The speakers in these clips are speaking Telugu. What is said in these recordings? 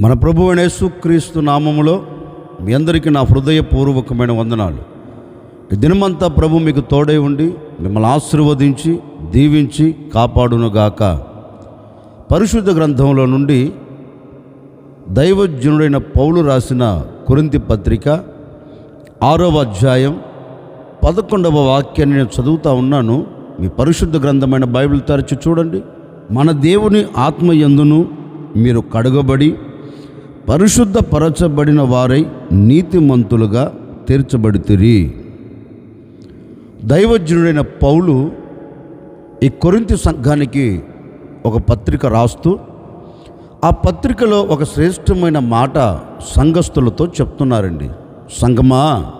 మన ప్రభు యేసుక్రీస్తు నామములో మీ అందరికీ నా హృదయపూర్వకమైన వందనాలు. దినమంతా ప్రభు మీకు తోడై ఉండి మిమ్మల్ని ఆశీర్వదించి దీవించి కాపాడునుగాక. పరిశుద్ధ గ్రంథంలో నుండి దైవజనుడైన పౌలు రాసిన కురింతి పత్రిక ఆరవ అధ్యాయం పదకొండవ వాక్యాన్ని నేను చదువుతా ఉన్నాను. మీ పరిశుద్ధ గ్రంథమైన బైబిల్ తరచి చూడండి. మన దేవుని ఆత్మ ఎందును మీరు కడగబడి పరిశుద్ధపరచబడిన వారై నీతిమంతులుగా తీర్చబడితిరి. దైవజనుడైన పౌలు ఈ కొరింతి సంఘానికి ఒక పత్రిక రాస్తూ ఆ పత్రికలో ఒక శ్రేష్టమైన మాట సంఘస్థులతో చెప్తున్నారండి. సంగమా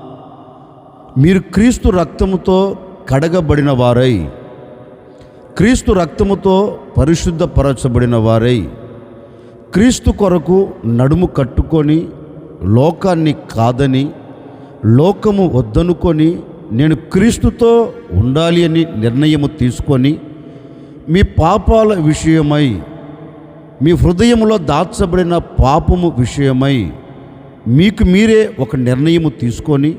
మీరు క్రీస్తు రక్తముతో కడగబడిన వారై క్రీస్తు రక్తముతో పరిశుద్ధపరచబడిన వారై క్రీస్తు కొరకు నడుము కట్టుకొని లోకాన్ని కాదని లోకము వద్దనుకొని నేను క్రీస్తుతో ఉండాలి అని నిర్ణయము తీసుకొని మీ పాపాల విషయమై మీ హృదయంలో దాచబడిన పాపము విషయమై మీకు మీరే ఒక నిర్ణయము తీసుకొని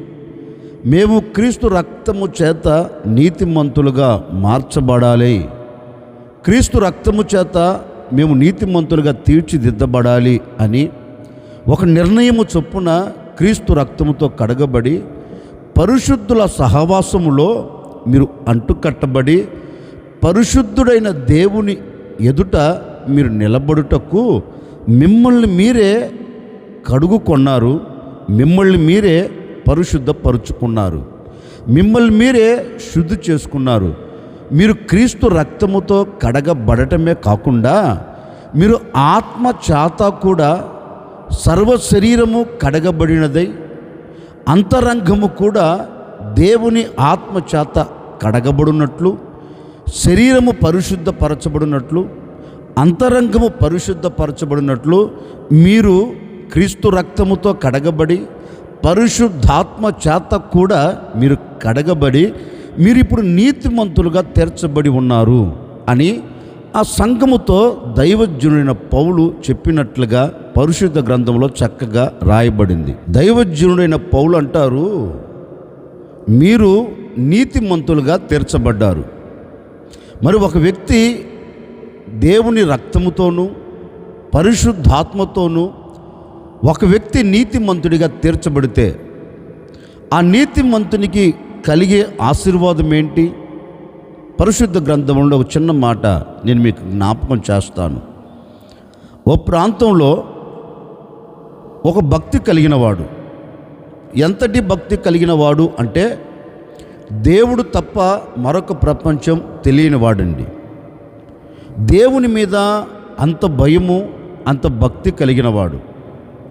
మేము క్రీస్తు రక్తము చేత నీతిమంతులుగా మార్చబడాలి. క్రీస్తు రక్తము చేత మేము నీతిమంతులుగా తీర్చిదిద్దబడాలి అని ఒక నిర్ణయము చొప్పున క్రీస్తు రక్తముతో కడగబడి పరిశుద్ధుల సహవాసములో మీరు అంటుకట్టబడి పరిశుద్ధుడైన దేవుని ఎదుట మీరు నిలబడుటకు మిమ్మల్ని మీరే కడుగుకొన్నారు మిమ్మల్ని మీరే పరిశుద్ధపరుచుకున్నారు మిమ్మల్ని మీరే శుద్ధి చేసుకున్నారు. మీరు క్రీస్తు రక్తముతో కడగబడటమే కాకుండా మీరు ఆత్మ చేత కూడా సర్వ శరీరము కడగబడినదై అంతరంగము కూడా దేవుని ఆత్మ చేత కడగబడినట్లు శరీరము పరిశుద్ధపరచబడినట్లు అంతరంగము పరిశుద్ధపరచబడినట్లు మీరు క్రీస్తు రక్తముతో కడగబడి పరిశుద్ధాత్మ చేత కూడా మీరు కడగబడి మీరు ఇప్పుడు నీతిమంతులుగా తీర్చబడి ఉన్నారు అని ఆ సంఘముతో దైవజ్ఞుడైన పౌలు చెప్పినట్లుగా పరిశుద్ధ గ్రంథంలో చక్కగా రాయబడింది. దైవజ్ఞుడైన పౌలు అంటారు మీరు నీతిమంతులుగా తీర్చబడ్డారు. మరి ఒక వ్యక్తి దేవుని రక్తముతోనూ పరిశుద్ధాత్మతోనూ ఒక వ్యక్తి నీతిమంతుడిగా తీర్చబడితే ఆ నీతిమంతునికి కలిగే ఆశీర్వాదం ఏంటి? పరిశుద్ధ గ్రంథంలో ఒక చిన్న మాట నేను మీకు జ్ఞాపకం చేస్తాను. ఓ ప్రాంతంలో ఒక భక్తి కలిగినవాడు. ఎంతటి భక్తి కలిగినవాడు అంటే దేవుడు తప్ప మరొక ప్రపంచం తెలియని వాడండి దేవుని మీద అంత భయము అంత భక్తి కలిగినవాడు.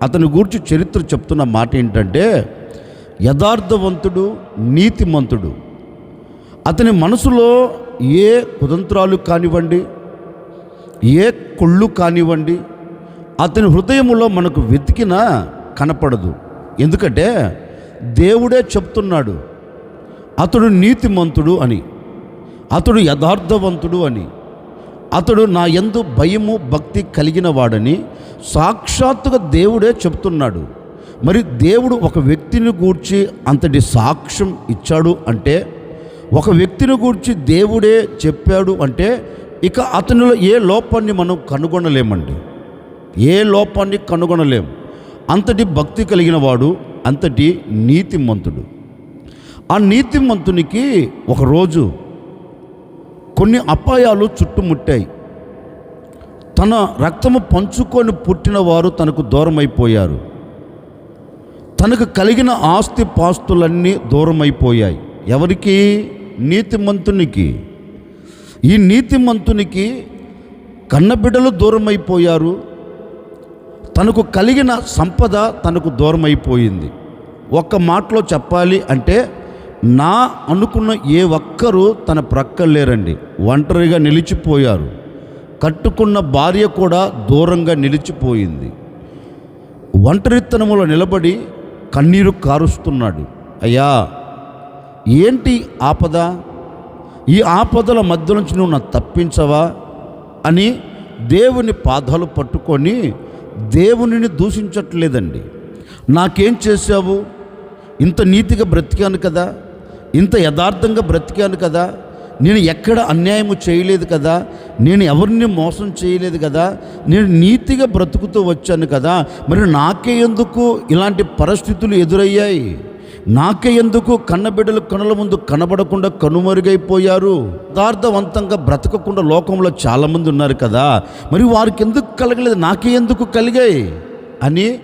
అతని గూర్చి చరిత్ర చెప్తున్న మాట ఏంటంటే యథార్థవంతుడు నీతిమంతుడు. అతని మనసులో ఏ కుతంత్రాలు కానివ్వండి ఏ కొళ్ళు కానివ్వండి అతని హృదయంలో మనకు వెతికినా కనపడదు. ఎందుకంటే దేవుడే చెప్తున్నాడు అతడు నీతిమంతుడు అని అతడు యథార్థవంతుడు అని అతడు నా ఎందు భయము భక్తి కలిగిన వాడని సాక్షాత్తుగా దేవుడే చెప్తున్నాడు. మరి దేవుడు ఒక వ్యక్తిని గూర్చి అంతటి సాక్ష్యం ఇచ్చాడు అంటే ఒక వ్యక్తిని గూర్చి దేవుడే చెప్పాడు అంటే ఇక అతనిలో ఏ లోపాన్ని మనం కనుగొనలేమండి. ఏ లోపాన్ని కనుగొనలేం. అంతటి భక్తి కలిగిన వాడు అంతటి నీతిమంతుడు. ఆ నీతిమంతునికి ఒకరోజు కొన్ని అపాయాలు చుట్టుముట్టాయి. తన రక్తము పంచుకొని పుట్టిన వారు తనకు దూరమైపోయారు. తనకు కలిగిన ఆస్తి పాస్తులన్నీ దూరమైపోయాయి. ఎవరికి? నీతిమంతునికి. ఈ నీతిమంతునికి కన్నబిడ్డలు దూరమైపోయారు. తనకు కలిగిన సంపద తనకు దూరమైపోయింది. ఒక్క మాటలో చెప్పాలి అంటే నా అనుకున్న ఏ ఒక్కరూ తన ప్రక్కలేరండి ఒంటరిగా నిలిచిపోయారు. కట్టుకున్న భార్య కూడా దూరంగా నిలిచిపోయింది. ఒంటరితనములో నిలబడి కన్నీరు కారుస్తున్నాడు. అయ్యా ఏంటి ఆపద? ఈ ఆపదల మధ్య నుంచి నువ్వు నన్ను తప్పించవా? అని దేవుని పాదాలు పట్టుకొని దేవునిని దూషించట్లేదండి. నాకేం చేశావు? ఇంత నీతిగా బ్రతికాను కదా? ఇంత యథార్థంగా బ్రతికాను కదా? నేను ఎక్కడ అన్యాయము చేయలేదు కదా? నేను ఎవరిని మోసం చేయలేదు కదా? నేను నీతిగా బ్రతుకుతూ వచ్చాను కదా? మరి నాకే ఎందుకు ఇలాంటి పరిస్థితులు ఎదురయ్యాయి? నాకే ఎందుకు కన్నబిడ్డలు కనుల ముందు కనబడకుండా కనుమరుగైపోయారు? యథార్థవంతంగా బ్రతకకుండా లోకంలో చాలామంది ఉన్నారు కదా? మరి వారికి ఎందుకు కలగలేదు? నాకే ఎందుకు కలిగాయి? అని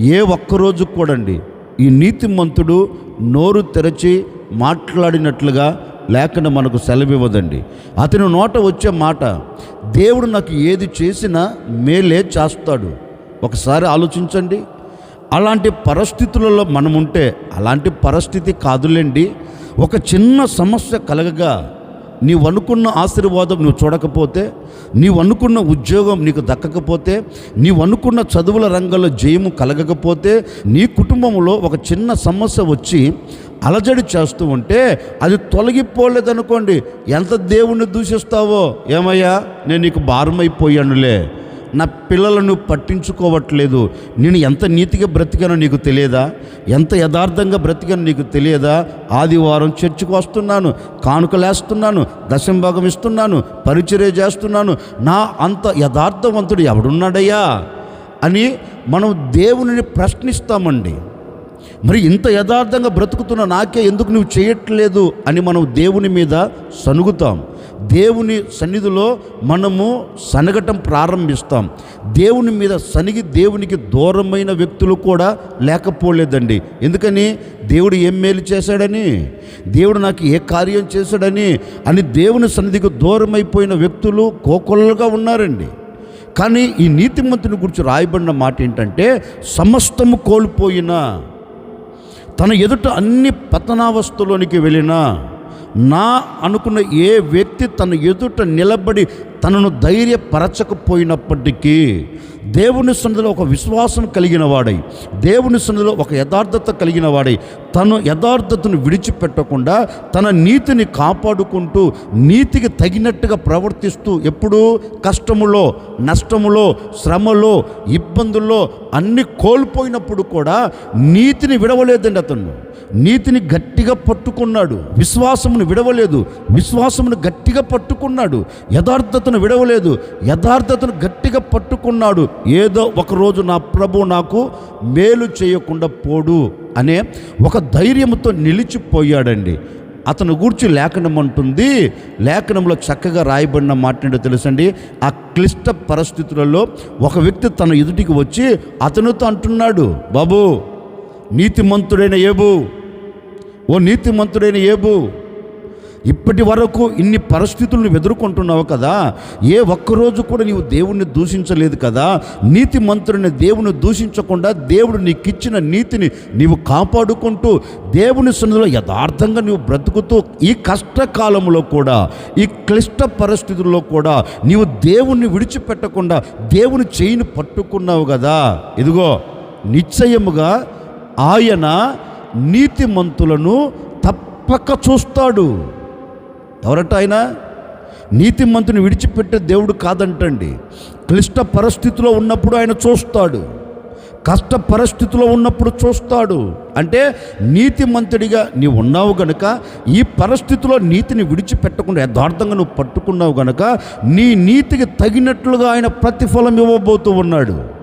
ఏ ఒక్కరోజు కూడండి ఈ నీతిమంతుడు నోరు తెరచి మాట్లాడినట్లుగా లేకుండా మనకు సెలవివ్వదండి. అతని నోట వచ్చే మాట దేవుడు నాకు ఏది చేసినా మేలే చేస్తాడు. ఒకసారి ఆలోచించండి. అలాంటి పరిస్థితులలో మనం ఉంటే అలాంటి పరిస్థితి కాదులేండి. ఒక చిన్న సమస్య కలగగా నీవు అనుకున్న ఆశీర్వాదం నువ్వు చూడకపోతే నీవు అనుకున్న ఉద్యోగం నీకు దక్కకపోతే నీవు అనుకున్న చదువుల రంగంలో జయము కలగకపోతే నీ కుటుంబంలో ఒక చిన్న సమస్య వచ్చి అలజడి చేస్తూ ఉంటే అది తొలగిపోలేదనుకోండి. ఎంత దేవుణ్ణి దూషిస్తావో? ఏమయ్యా? నేను నీకు భారమైపోయానులే. నా పిల్లలను పట్టించుకోవట్లేదు. నేను ఎంత నీతిగా బ్రతికానో నీకు తెలియదా? ఎంత యథార్థంగా బ్రతికానో నీకు తెలియదా? ఆదివారం చర్చికి వస్తున్నాను కానుకలేస్తున్నాను దశంభాగం ఇస్తున్నాను పరిచర్య చేస్తున్నాను. నా అంత యథార్థవంతుడు ఎవడున్నాడయ్యా? అని మనం దేవుని ప్రశ్నిస్తామండి. మరి ఇంత యథార్థంగా బ్రతుకుతున్న నాకే ఎందుకు నువ్వు చేయట్లేదు అని మనం దేవుని మీద సనుగుతాం దేవుని సన్నిధిలో మనము సనగటం ప్రారంభిస్తాం. దేవుని మీద సనిగి దేవునికి దూరమైన వ్యక్తులు కూడా లేకపోలేదండి. ఎందుకని? దేవుడు ఏం మేలు చేశాడని? దేవుడు నాకు ఏ కార్యం చేశాడని? అని దేవుని సన్నిధికి దూరమైపోయిన వ్యక్తులు కోకొల్లగా ఉన్నారండి. కానీ ఈ నీతిమంతుని గురించి రాయబడిన మాట ఏంటంటే సమస్తము కోల్పోయినా తన ఎదుట అన్ని పతనావస్థలోనికి వెళ్ళినా నా అనుకున్న ఏ వ్యక్తి తన ఎదుట నిలబడి తనను ధైర్యపరచకపోయినప్పటికీ దేవుని సన్నిధిలో ఒక విశ్వాసం కలిగిన వాడై దేవుని సన్నిధిలో ఒక యథార్థత కలిగిన వాడై తను యథార్థతను విడిచిపెట్టకుండా తన నీతిని కాపాడుకుంటూ నీతికి తగినట్టుగా ప్రవర్తిస్తూ ఎప్పుడూ కష్టములో నష్టములో శ్రమలో ఇబ్బందుల్లో అన్ని కోల్పోయినప్పుడు కూడా నీతిని విడవలేదండి అతను. నీతిని గట్టిగా పట్టుకున్నాడు. విశ్వాసమును విడవలేదు. విశ్వాసమును గట్టిగా పట్టుకున్నాడు. యథార్థతను విడవలేదు. యథార్థతను గట్టిగా పట్టుకున్నాడు. ఏదో ఒకరోజు నా ప్రభు నాకు మేలు చేయకుండా పోడు అనే ఒక ధైర్యంతో నిలిచిపోయాడండి. అతను గూర్చి లేఖనం అంటుంది లేఖనంలో చక్కగా రాయబడిన మాట ఏంటో తెలుసండి? ఆ క్లిష్ట పరిస్థితులలో ఒక వ్యక్తి తన ఎదుటికి వచ్చి అతనితో అంటున్నాడు బాబు నీతిమంతుడైన ఏబు. ఓ నీతిమంతుడైన ఏబు ఇప్పటి వరకు ఇన్ని పరిస్థితులను ఎదుర్కొంటున్నావు కదా? ఏ ఒక్కరోజు కూడా నీవు దేవుణ్ణి దూషించలేదు కదా? నీతి మంత్రుని దేవుని దూషించకుండా దేవుడు నీకు ఇచ్చిన నీతిని నీవు కాపాడుకుంటూ దేవుని సన్నిధిలో యథార్థంగా నీవు బ్రతుకుతూ ఈ కష్టకాలంలో కూడా ఈ క్లిష్ట పరిస్థితుల్లో కూడా నీవు దేవుణ్ణి విడిచిపెట్టకుండా దేవుని చేయిని పట్టుకున్నావు కదా? ఇదిగో నిశ్చయముగా ఆయన నీతిమంతులను తప్పక చూస్తాడు. ఎవరట ఆయన నీతిమంతుని విడిచిపెట్టే దేవుడు కాదంటండి. క్లిష్ట పరిస్థితిలో ఉన్నప్పుడు ఆయన చూస్తాడు. కష్ట పరిస్థితిలో ఉన్నప్పుడు చూస్తాడు. అంటే నీతిమంతుడిగా నీవు ఉన్నావు గనుక ఈ పరిస్థితిలో నీతిని విడిచిపెట్టకుండా యథార్థంగా నువ్వు పట్టుకున్నావు గనుక నీ నీతికి తగినట్లుగా ఆయన ప్రతిఫలం ఇవ్వబోతూ ఉన్నాడు.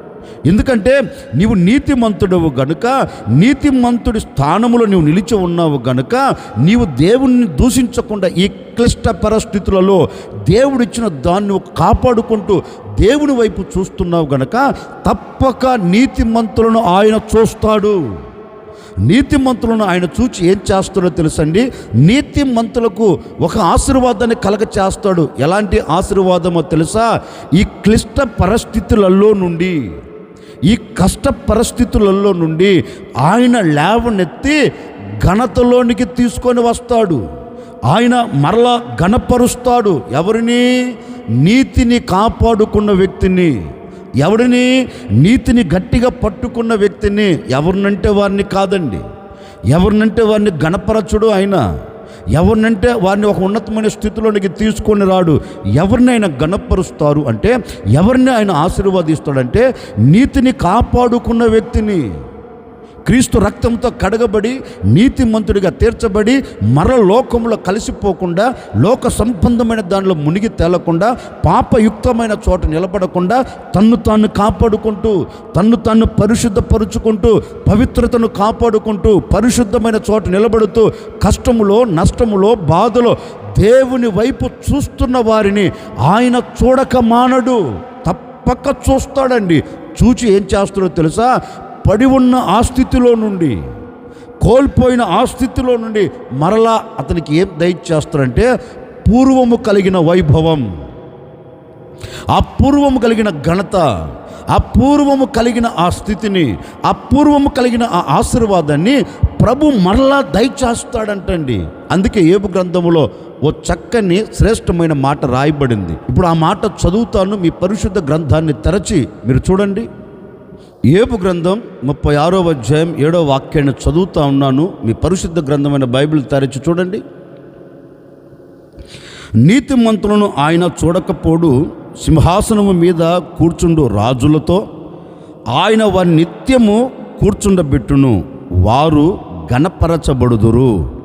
ఎందుకంటే నీవు నీతిమంతుడవు గనుక నీతిమంతుడి స్థానములో నీవు నిలిచి ఉన్నావు గనుక నీవు దేవుణ్ణి దూషించకుండా ఈ క్లిష్ట పరిస్థితులలో దేవుడిచ్చిన దాన్ని కాపాడుకుంటూ దేవుని వైపు చూస్తున్నావు గనక తప్పక నీతిమంతులను ఆయన చూస్తాడు. నీతిమంతులను ఆయన చూచి ఏం చేస్తాడో తెలుసండి? నీతిమంతులకు ఒక ఆశీర్వాదాన్ని కలగ చేస్తాడు. ఎలాంటి ఆశీర్వాదమో తెలుసా? ఈ క్లిష్ట పరిస్థితులలో నుండి. ఈ కష్ట పరిస్థితులలో నుండి ఆయన లేవనెత్తి ఘనతలోనికి తీసుకొని వస్తాడు. ఆయన మరలా ఘనపరుస్తాడు. ఎవరిని? నీతిని కాపాడుకున్న వ్యక్తిని. ఎవరిని? నీతిని గట్టిగా పట్టుకున్న వ్యక్తిని. ఎవరినంటే వారిని కాదండి. ఎవరినంటే వారిని గణపరచుడు ఆయన. ఎవరినంటే వారిని ఒక ఉన్నతమైన స్థితిలోనికి తీసుకొని రాడు ఎవరిని ఆయన గణపరుస్తారు అంటే ఎవరిని ఆయన ఆశీర్వదిస్తాడంటే నీతిని కాపాడుకున్న వ్యక్తిని. క్రీస్తు రక్తంతో కడగబడి నీతిమంతుడిగా తీర్చబడి మరో లోకంలో కలిసిపోకుండా లోక సంబంధమైన దానిలో మునిగి తేలకుండా పాపయుక్తమైన చోట నిలబడకుండా తన్ను తాను కాపాడుకుంటూ తన్ను తాను పరిశుద్ధపరుచుకుంటూ పవిత్రతను కాపాడుకుంటూ పరిశుద్ధమైన చోట నిలబడుతూ కష్టములో నష్టములో బాధలో దేవుని వైపు చూస్తున్న వారిని ఆయన చూడక మానడు. తప్పక చూస్తాడండి. చూచి ఏం చేస్తాడో తెలుసా? పడి ఉన్న ఆ స్థితిలో నుండి కోల్పోయిన ఆ స్థితిలో నుండి మరలా అతనికి ఏం దయచేస్తారంటే పూర్వము కలిగిన వైభవం. ఆ కలిగిన ఘనత ఆ పూర్వము కలిగిన ఆ స్థితిని ఆ కలిగిన ఆ ఆశీర్వాదాన్ని ప్రభు మరలా దయచేస్తాడంటండి అందుకే ఏపు గ్రంథములో ఓ చక్కని శ్రేష్టమైన మాట రాయబడింది. ఇప్పుడు ఆ మాట చదువుతాను మీ పరిశుద్ధ గ్రంథాన్ని తెరచి మీరు చూడండి. ఏపు గ్రంథం ముప్పై ఆరో అధ్యాయం ఏడో వాక్యాన్ని చదువుతూ ఉన్నాను. మీ పరిశుద్ధ గ్రంథమైన బైబిల్ తెరచి చూడండి. నీతిమంతులను ఆయన చూడకపోడు సింహాసనము మీద కూర్చుండు రాజులతో. ఆయన వారి నిత్యము కూర్చుండబెట్టును వారు గణపరచబడుదురు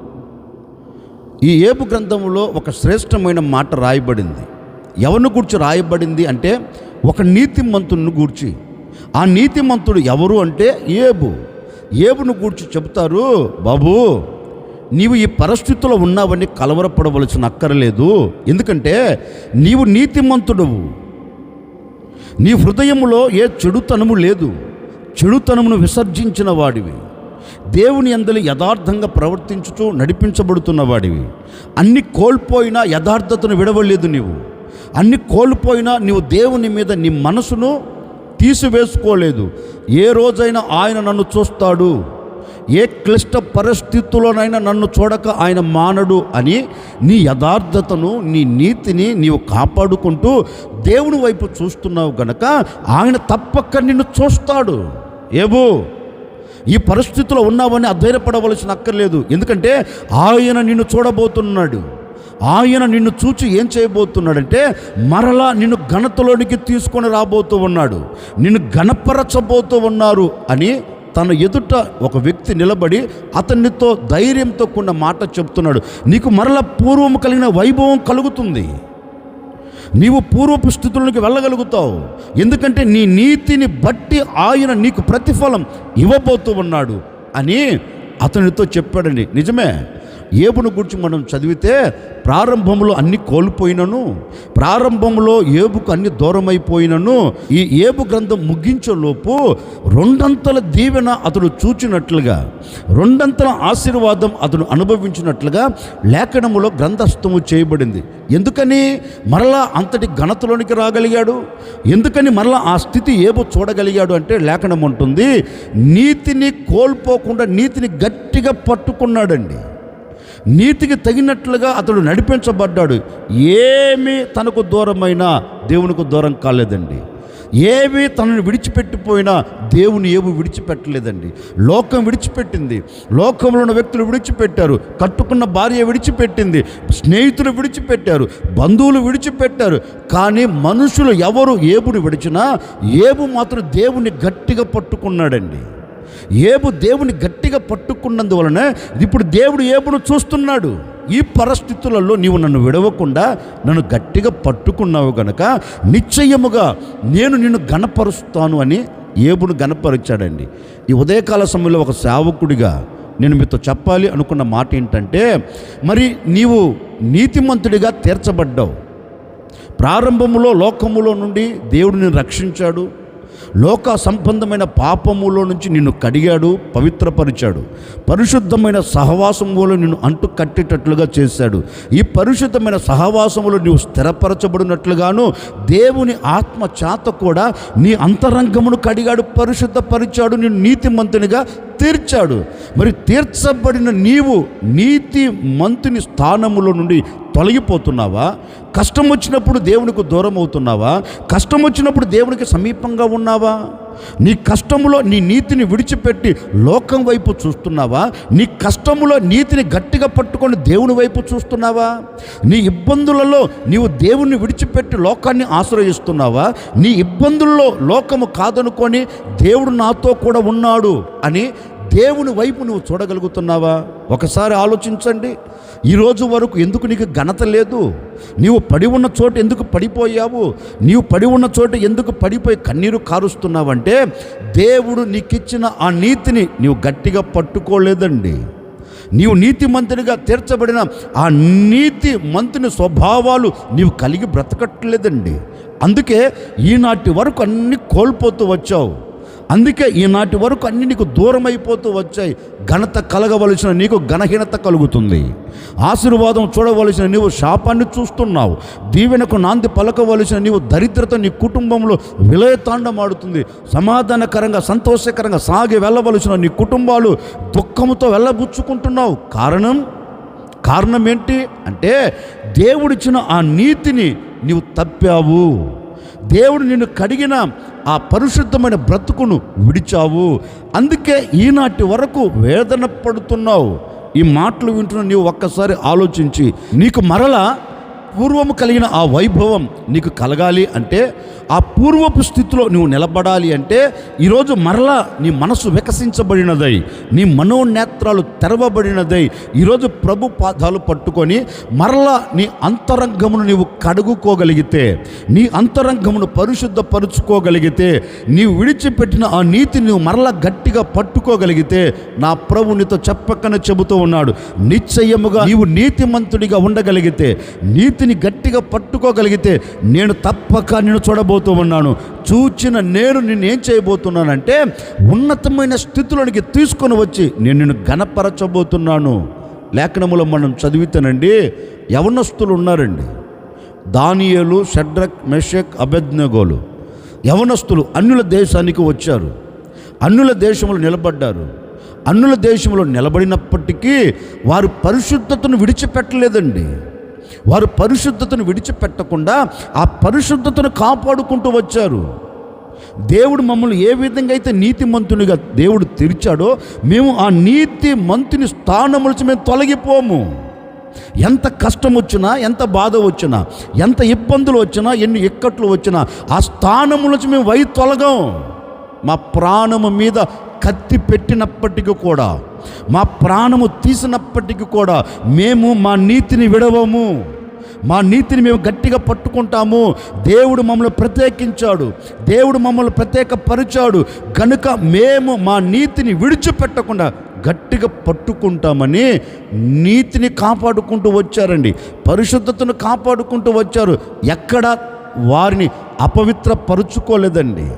ఈ ఏపు గ్రంథంలో ఒక శ్రేష్టమైన మాట రాయబడింది. ఎవరిని గూర్చి రాయబడింది అంటే ఒక నీతిమంతుని గూర్చి. ఆ నీతిమంతుడు ఎవరు అంటే ఏబు. ఏబును గూర్చి చెబుతారు బాబు నీవు ఈ పరిస్థితిలో ఉన్నావని కలవరపడవలసిన అక్కరలేదు. ఎందుకంటే నీవు నీతిమంతుడవు. నీ హృదయంలో ఏ చెడుతనము లేదు. చెడుతనమును విసర్జించిన వాడివి. దేవుని అందలి యథార్థంగా ప్రవర్తించుతూ నడిపించబడుతున్న వాడివి. అన్ని కోల్పోయినా యథార్థతను విడవలేదు నీవు. అన్ని కోల్పోయినా నీవు దేవుని మీద నీ మనసును తీసివేసుకోలేదు. ఏ రోజైనా ఆయన నన్ను చూస్తాడు. ఏ క్లిష్ట పరిస్థితుల్లోనైనా నన్ను చూడక ఆయన మానడు అని నీ యథార్థతను నీ నీతిని నీవు కాపాడుకుంటూ దేవుని వైపు చూస్తున్నావు గనక ఆయన తప్పక నిన్ను చూస్తాడు. ఏబో ఈ పరిస్థితిలో ఉన్నావని అధైర్యపడవలసిన అక్కర్లేదు. ఎందుకంటే ఆయన నిన్ను చూడబోతున్నాడు. ఆయన నిన్ను చూచి ఏం చేయబోతున్నాడంటే మరలా నిన్ను ఘనతలోనికి తీసుకొని రాబోతూ ఉన్నాడు. నిన్ను ఘనపరచబోతూ ఉన్నారు అని తన ఎదుట ఒక వ్యక్తి నిలబడి అతనితో ధైర్యంతో కూడిన మాట చెప్తున్నాడు. నీకు మరల పూర్వం కలిగిన వైభవం కలుగుతుంది. నీవు పూర్వపు స్థితులకు వెళ్ళగలుగుతావు. ఎందుకంటే నీ నీతిని బట్టి ఆయన నీకు ప్రతిఫలం ఇవ్వబోతూ ఉన్నాడు అని అతనితో చెప్పాడండి. నిజమే? ఏబును గురించి మనం చదివితే ప్రారంభంలో అన్ని కోల్పోయినను ప్రారంభంలో ఏబుకు అన్ని దూరమైపోయినను ఈ ఏబు గ్రంథం ముగించేలోపు రెండంతల దీవెన అతడు చూచినట్లుగా రెండంతల ఆశీర్వాదం అతను అనుభవించినట్లుగా లేఖనములో గ్రంథస్థము చేయబడింది. ఎందుకని? మరలా అంతటి ఘనతలోనికి రాగలిగాడు? ఎందుకని మరలా ఆ స్థితి ఏబు చూడగలిగాడు అంటే లేఖనం ఉంటుంది నీతిని కోల్పోకుండా నీతిని గట్టిగా పట్టుకున్నాడండి. నీతికి తగినట్లుగా అతడు నడిపించబడ్డాడు. ఏమి తనకు దూరమైనా దేవునికి దూరం కాలేదండి. ఏవి తనను విడిచిపెట్టిపోయినా దేవుని ఏవి విడిచిపెట్టలేదండి. లోకం విడిచిపెట్టింది. లోకంలో ఉన్న వ్యక్తులు విడిచిపెట్టారు. కట్టుకున్న భార్య విడిచిపెట్టింది. స్నేహితులు విడిచిపెట్టారు. బంధువులు విడిచిపెట్టారు. కానీ మనుషులు ఎవరు ఏబుని విడిచినా ఏబు మాత్రం దేవుని గట్టిగా పట్టుకున్నాడండి. ఏబు దేవుని గట్టిగా పట్టుకున్నందువలన ఇప్పుడు దేవుడు ఏబును చూస్తున్నాడు. ఈ పరిస్థితులలో నీవు నన్ను విడవకుండా నన్ను గట్టిగా పట్టుకున్నావు గనక నిశ్చయముగా నేను నిన్ను గణపరుస్తాను అని ఏబును గణపరిచాడండి ఈ ఉదయకాల సమయంలో ఒక సేవకుడిగా నేను మీతో చెప్పాలి అనుకున్న మాట ఏంటంటే మరి నీవు నీతిమంతుడిగా తీర్చబడ్డావు. ప్రారంభములో లోకములో నుండి దేవుడు రక్షించాడు. లోక సంబంధమైన పాపములో నుంచి నిన్ను కడిగాడు పవిత్రపరిచాడు. పరిశుద్ధమైన సహవాసములో నిన్ను అంటు కట్టేటట్లుగా చేశాడు. ఈ పరిశుద్ధమైన సహవాసములో నీవు స్థిరపరచబడినట్లుగాను దేవుని ఆత్మ చేత కూడా నీ అంతరంగమును కడిగాడు పరిశుద్ధపరిచాడు నిన్ను నీతిమంతునిగా తీర్చాడు. మరి తీర్చబడిన నీవు నీతి మంతుని స్థానములో నుండి తొలగిపోతున్నావా? కష్టం వచ్చినప్పుడు దేవునికి దూరం అవుతున్నావా కష్టం వచ్చినప్పుడు దేవునికి సమీపంగా ఉన్నావా? నీ కష్టములో నీ నీతిని విడిచిపెట్టి లోకం వైపు చూస్తున్నావా? నీ కష్టములో నీతిని గట్టిగా పట్టుకొని దేవుని వైపు చూస్తున్నావా? నీ ఇబ్బందులలో నీవు దేవుణ్ణి విడిచిపెట్టి లోకాన్ని ఆశ్రయిస్తున్నావా? నీ ఇబ్బందుల్లో లోకము కాదనుకొని దేవుడు నాతో కూడా ఉన్నాడు అని దేవుని వైపు నువ్వు చూడగలుగుతున్నావా? ఒకసారి ఆలోచించండి. ఈ రోజు వరకు ఎందుకు నీకు ఘనత లేదు? నీవు పడి ఉన్న చోట ఎందుకు పడిపోయావు? నీవు పడి ఉన్న చోట ఎందుకు పడిపోయి కన్నీరు కారుస్తున్నావంటే దేవుడు నీకిచ్చిన ఆ నీతిని నీవు గట్టిగా పట్టుకోలేదండి. నీవు నీతి మంతునిగా తీర్చబడిన ఆ నీతి మంతుని స్వభావాలు నీవు కలిగి బ్రతకట్లేదండి. అందుకే ఈనాటి వరకు అన్ని కోల్పోతూ వచ్చావు. అందుకే ఈనాటి వరకు అన్ని నీకు దూరం అయిపోతూ వచ్చాయి. ఘనత కలగవలసిన నీకు ఘనహీనత కలుగుతుంది. ఆశీర్వాదం చూడవలసిన నీవు శాపాన్ని చూస్తున్నావు. దీవెనకు నాంది పలకవలసిన నీవు దరిద్రత నీ కుటుంబంలో విలయతాండమాడుతుంది. సమాధానకరంగా సంతోషకరంగా సాగి వెళ్ళవలసిన నీ కుటుంబాలు దుఃఖంతో వెళ్ళబుచ్చుకుంటున్నావు. కారణం? కారణం ఏంటి? అంటే దేవుడిచ్చిన ఆ నీతిని నీవు తప్పావు. దేవుడు నిన్ను కడిగిన ఆ పరిశుద్ధమైన బ్రతుకును విడిచావు. అందుకే ఈనాటి వరకు వేదన పడుతున్నావు. ఈ మాటలు వింటున్న నీవు ఒక్కసారి ఆలోచించి నీకు మరలా పూర్వము కలిగిన ఆ వైభవం నీకు కలగాలి అంటే ఆ పూర్వపు స్థితిలో నువ్వు నిలబడాలి అంటే ఈరోజు మరలా నీ మనసు వికసించబడినదై నీ మనోనేత్రాలు తెరవబడినదై ఈరోజు ప్రభు పాదాలు పట్టుకొని మరలా నీ అంతరంగమును నీవు కడుగుకోగలిగితే నీ అంతరంగమును పరిశుద్ధపరుచుకోగలిగితే నీవు విడిచిపెట్టిన ఆ నీతిని నువ్వు మరలా గట్టిగా పట్టుకోగలిగితే నా ప్రభు నీతో చెప్పకనే చెబుతూ ఉన్నాడు. నిశ్చయముగా నీవు నీతిమంతుడిగా ఉండగలిగితే నీతిని గట్టిగా పట్టుకోగలిగితే నేను తప్పక నిన్ను చూడబోతూ ఉన్నాను చూచిన నేను నిన్ను ఏం చేయబోతున్నానంటే ఉన్నతమైన స్థితిలోనికి తీసుకొని వచ్చి నేను నిన్ను గణపరచబోతున్నాను లేఖనములో మనం చదివితేనండి యవనస్తులు ఉన్నారండి. దానియలు షడ్రక్ మెషక్ అభజ్ఞగోలు యవనస్తులు అన్యుల దేశానికి వచ్చారు. అన్యుల దేశంలో నిలబడ్డారు. అన్యుల దేశంలో నిలబడినప్పటికీ వారు పరిశుద్ధతను విడిచిపెట్టలేదండి. వారు పరిశుద్ధతను విడిచిపెట్టకుండా ఆ పరిశుద్ధతను కాపాడుకుంటూ వచ్చారు. దేవుడు మమ్మల్ని ఏ విధంగా అయితే నీతిమంతునిగా దేవుడు తెరిచాడో మేము ఆ నీతి మంతుని స్థానం నుంచి మేము తొలగిపోము. ఎంత కష్టం వచ్చినా ఎంత బాధ వచ్చినా ఎంత ఇబ్బందులు వచ్చినా ఎన్ని ఇక్కట్లు వచ్చినా ఆ స్థానం నుంచి మేము వై తొలగం. మా ప్రాణము మీద కత్తి పెట్టినప్పటికీ కూడా మా ప్రాణము తీసినప్పటికీ కూడా మేము మా నీతిని విడవము. మా నీతిని మేము గట్టిగా పట్టుకుంటాము. దేవుడు మమ్మల్ని ప్రత్యేకించాడు. దేవుడు మమ్మల్ని ప్రత్యేకపరిచాడు. కనుక మేము మా నీతిని విడిచిపెట్టకుండా గట్టిగా పట్టుకుంటామని నీతిని కాపాడుకుంటూ వచ్చారండి. పరిశుద్ధతను కాపాడుకుంటూ వచ్చారు. ఎక్కడ వారిని అపవిత్రపరుచుకోలేదండి.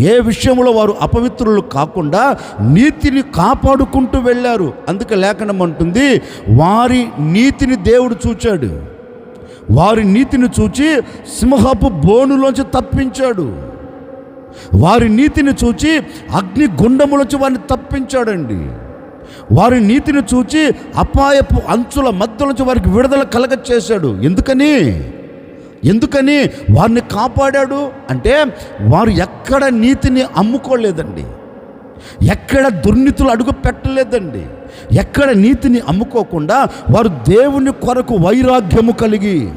ఏ విషయంలో వారు అపవిత్రులు కాకుండా నీతిని కాపాడుకుంటూ వెళ్ళారు. అందుకే లేఖనం అంటుంది వారి నీతిని దేవుడు చూచాడు. వారి నీతిని చూచి సింహపు బోనులోంచి తప్పించాడు. వారి నీతిని చూచి అగ్ని గుండములోంచి వారిని తప్పించాడండి. వారి నీతిని చూచి అపాయపు అంచుల మధ్యలోంచి వారికి విడుదల కలగ చేశాడు ఎందుకని? ఎందుకని? వారిని కాపాడాడు అంటే వారు ఎక్కడ నీతిని అమ్ముకోలేదండి. ఎక్కడ దుర్నీతులు అడుగు పెట్టలేదండి. ఎక్కడ నీతిని అమ్ముకోకుండా వారు దేవుని కొరకు వైరాగ్యము కలిగి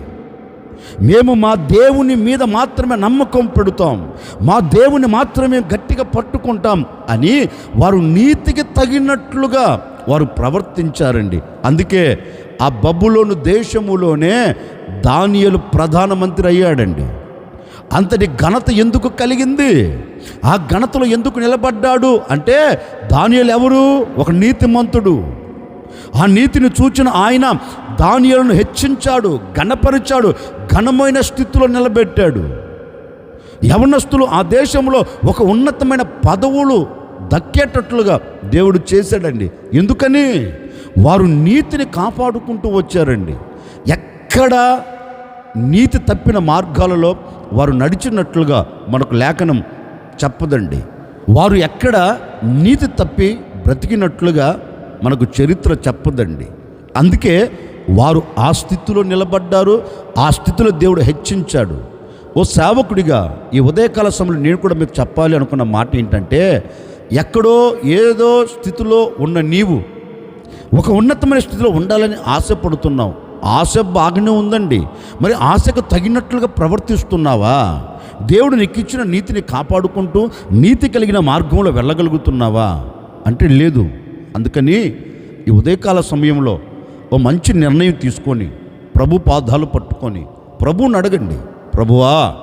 మేము మా దేవుని మీద మాత్రమే నమ్మకం పెడతాం మా దేవుని మాత్రమే గట్టిగా పట్టుకుంటాం అని వారు నీతికి తగినట్లుగా వారు ప్రవర్తించారండి. అందుకే ఆ బబ్బులోను దేశములోనే దానియలు ప్రధానమంత్రి అయ్యాడండి. అంతటి ఘనత ఎందుకు కలిగింది? ఆ ఘనతలో ఎందుకు నిలబడ్డాడు? అంటే దానియలు ఎవరు ఒక నీతిమంతుడు. ఆ నీతిని చూచిన ఆయన దానియలను హెచ్చించాడు ఘనపరిచాడు ఘనమైన స్థితిలో నిలబెట్టాడు. యవనస్తులు ఆ దేశంలో ఒక ఉన్నతమైన పదవులు దక్కేటట్లుగా దేవుడు చేశాడండి. ఎందుకని? వారు నీతిని కాపాడుకుంటూ వచ్చారండి. ఎక్కడ నీతి తప్పిన మార్గాలలో వారు నడిచినట్లుగా మనకు లేఖనం చెప్పదండి. వారు ఎక్కడ నీతి తప్పి బ్రతికినట్లుగా మనకు చరిత్ర చెప్పదండి. అందుకే వారు ఆ స్థితిలో నిలబడ్డారు ఆ స్థితిలో దేవుడు హెచ్చించాడు. ఓ సేవకుడిగా ఈ ఉదయకాల సమయంలో నేను కూడా మీకు చెప్పాలి అనుకున్న మాట ఏంటంటే ఎక్కడో ఏదో స్థితిలో ఉన్న నీవు ఒక ఉన్నతమైన స్థితిలో ఉండాలని ఆశపడుతున్నావు. ఆశ బాగానే ఉందండి. మరి ఆశకు తగినట్లుగా ప్రవర్తిస్తున్నావా? దేవుడు నీకిచ్చిన నీతిని కాపాడుకుంటూ నీతి కలిగిన మార్గంలో వెళ్ళగలుగుతున్నావా? అంటే లేదు. అందుకని ఈ ఉదయకాల సమయంలో ఓ మంచి నిర్ణయం తీసుకొని ప్రభు పాదాలు పట్టుకొని ప్రభువుని అడగండి. ప్రభువా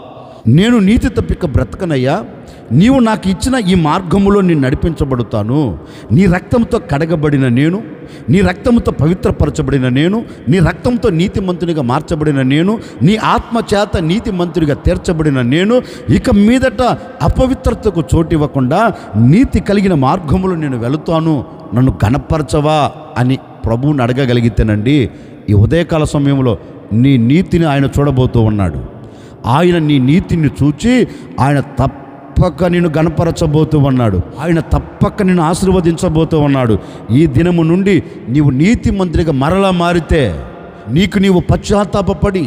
నేను నీతి తప్పిక బ్రతకనయ్యా. నీవు నాకు ఇచ్చిన ఈ మార్గములో నేను నడిపించబడుతాను. నీ రక్తంతో కడగబడిన నేను నీ రక్తంతో పవిత్రపరచబడిన నేను నీ రక్తంతో నీతిమంతునిగా మార్చబడిన నేను నీ ఆత్మ చేత నీతిమంతునిగా తీర్చబడిన నేను ఇక మీదట అపవిత్రతకు చోటివ్వకుండా నీతి కలిగిన మార్గములో నేను వెళుతాను. నన్ను గణపరచవా అని ప్రభువుని అడగగలిగితేనండి ఈ ఉదయకాల సమయంలో నీ నీతిని ఆయన చూడబోతూ ఉన్నాడు. ఆయన నీ నీతిని చూచి ఆయన తప్పక నేను గణపరచబోతూ ఉన్నాడు. ఆయన తప్పక నేను ఆశీర్వదించబోతూ ఉన్నాడు. ఈ దినము నుండి నీవు నీతి మంత్రిగా మరలా మారితే నీకు నీవు పశ్చాత్తాపడి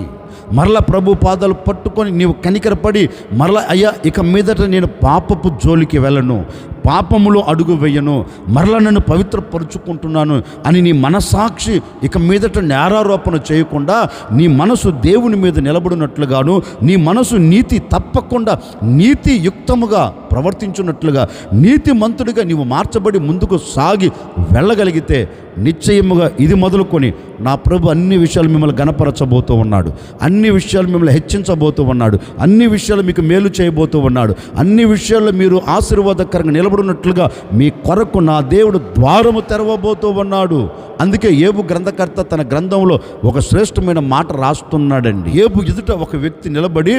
మరల ప్రభు పాదాలు పట్టుకొని నీవు కనికరపడి మరల అయ్యా ఇక మీదట నేను పాపపు జోలికి వెళ్ళను. పాపములో అడుగు వేయను మరల నన్ను పవిత్రపరుచుకుంటున్నాను అని నీ మనసాక్షి ఇక మీదట నేరారోపణ చేయకుండా నీ మనసు దేవుని మీద నిలబడినట్లుగాను నీ మనసు నీతి తప్పకుండా నీతియుక్తముగా ప్రవర్తించున్నట్లుగా నీతి మంతుడిగా నీవు మార్చబడి ముందుకు సాగి వెళ్ళగలిగితే నిశ్చయముగా ఇది మొదలుకొని నా ప్రభు అన్ని విషయాలు మిమ్మల్ని గణపరచబోతూ ఉన్నాడు. అన్ని విషయాలు మిమ్మల్ని హెచ్చించబోతూ ఉన్నాడు. అన్ని విషయాలు మీకు మేలు చేయబోతూ ఉన్నాడు. అన్ని విషయాల్లో మీరు ఆశీర్వాదకరంగా నిలబడినట్లుగా మీ కొరకు నా దేవుడు ద్వారము తెరవబోతూ ఉన్నాడు. అందుకే ఏబు గ్రంథకర్త తన గ్రంథంలో ఒక శ్రేష్టమైన మాట రాస్తున్నాడండి. ఏబు ఎదుట ఒక వ్యక్తి నిలబడి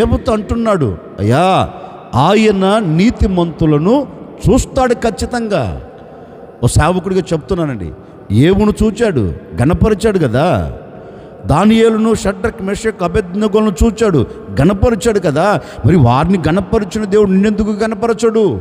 ఏబుతో అంటున్నాడు అయ్యా ఆయన నీతిమంతులను చూస్తాడు ఖచ్చితంగా. ఓ సేవకుడిగా చెప్తున్నానండి ఏవును చూచాడు? గణపరిచాడు కదా. దానియేలును షడ్రక్ మెషక్ అభెజ్ఞలను చూచాడు. గణపరిచాడు కదా. మరి వారిని గణపరిచిన దేవుడు నిన్నెందుకు గణపరచడు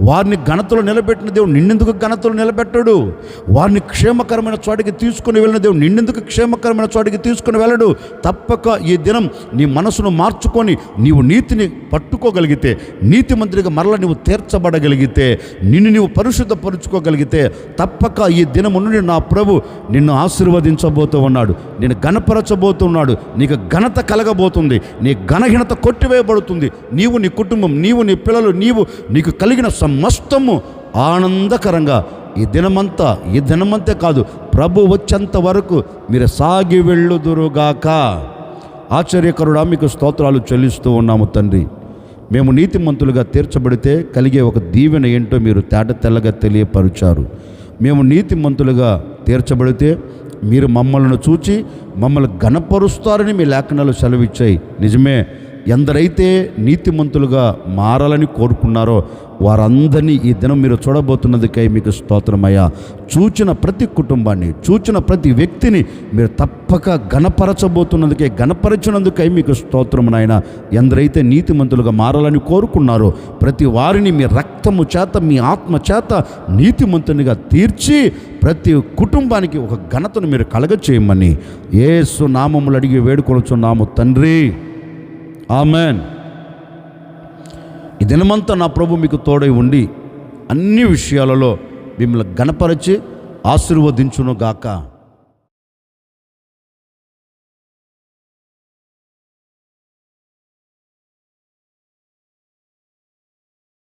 వారిని ఘనతలో నిలబెట్టిన దేవుడు నిన్నెందుకు ఘనతలో నిలబెట్టడు? వారిని క్షేమకరమైన చోటికి తీసుకుని వెళ్ళిన దేవుడు నిన్నెందుకు క్షేమకరమైన చోటికి తీసుకుని వెళ్ళడు? తప్పక ఈ దినం నీ మనసును మార్చుకొని నీవు నీతిని పట్టుకోగలిగితే నీతి మంత్రిగా మరల నీవు తీర్చబడగలిగితే నిన్ను నీవు పరిశుద్ధపరుచుకోగలిగితే తప్పక ఈ దినము నుండి నా ప్రభు నిన్ను ఆశీర్వదించబోతూ ఉన్నాడు. నేను గణపరచబోతున్నాడు నీకు ఘనత కలగబోతుంది. నీ ఘనహీనత కొట్టివేయబడుతుంది. నీవు నీ కుటుంబం నీవు నీ పిల్లలు నీవు నీకు కలిగిన సమస్తము ఆనందకరంగా. ఈ దినమంతా ఈ దినమంతే కాదు ప్రభు వచ్చేంత వరకు మీరు సాగి వెళ్ళుదురుగాక. ఆశ్చర్యకరుడా మీకు స్తోత్రాలు చెల్లిస్తూ ఉన్నాము తండ్రి. మేము నీతిమంతులుగా తీర్చబడితే కలిగే ఒక దీవెన ఏంటో మీరు తేట తెల్లగా తెలియపరిచారు. మేము నీతిమంతులుగా తీర్చబడితే మీరు మమ్మల్ని చూచి మమ్మల్ని గణపరుస్తారని మీ లేఖనాలు సెలవిచ్చాయి. నిజమే ఎందరైతే నీతిమంతులుగా మారాలని కోరుకున్నారో వారందరినీ ఈ దినం మీరు చూడబోతున్నదికై మీకు స్తోత్రమయ్యా. చూచిన ప్రతి కుటుంబాన్ని చూచిన ప్రతి వ్యక్తిని మీరు తప్పక గణపరచబోతున్నందుకే గణపరచినందుకై మీకు స్తోత్రం నాయన. ఎందరైతే నీతిమంతులుగా మారాలని కోరుకున్నారో ప్రతి వారిని మీ రక్తము చేత మీ ఆత్మ చేత నీతిమంతునిగా తీర్చి ప్రతి కుటుంబానికి ఒక ఘనతను మీరు కలగచేయమని. ఏసు నామములు అడిగి వేడుకొనుచున్నాము తండ్రి. ఆమెన్. ఈ దినమంతా నా ప్రభు మీకు తోడై ఉండి అన్ని విషయాలలో మిమ్మల్ని గణపరిచి ఆశీర్వదించును గాక